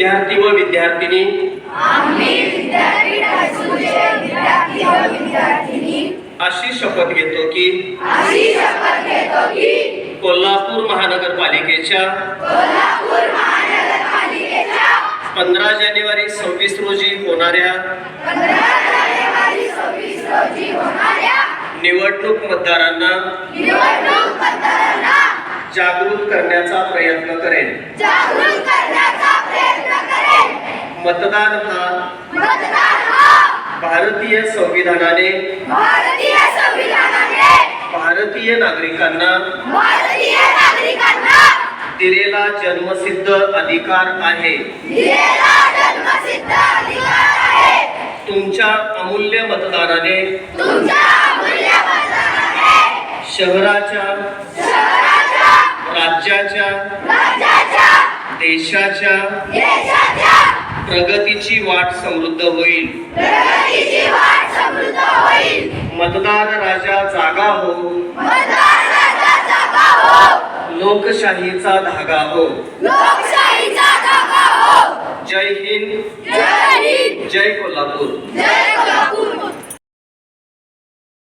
विद्यार्थी व विद्यार्थिनी. अशी शपथ घेतो की कोल्हापूर महानगरपालिकेच्या पंधरा जानेवारी सव्वीस रोजी होणाऱ्या निवडणूक मतदारांना जागृत करण्याचा प्रयत्न करेन जागृत करण्याचा प्रयत्न करेन मतदान हा हा भारतीय संविधानाने भारतीय संविधानाने भारतीय नागरिकांना भारतीय नागरिकांना दिलेला जन्मसिद्ध अधिकार आहे. दिलेला जन्मसिद्ध अधिकार आहे. तुमच्या अमूल्य मतदानाने तुमच्या अमूल्य मतदानाने शहराच्या शहराच्या राज्याच्या राज्याच्या देशाच्या देशाच्या प्रगतीची वाट समृद्ध होईल. मतदार राजा जागा हो. मतदार राजा जागा हो. लोकशाहीचा धागा हो. हो. जय हिंद. जय हिंद. जय कोल्हापूर. जय कोल्हापूर.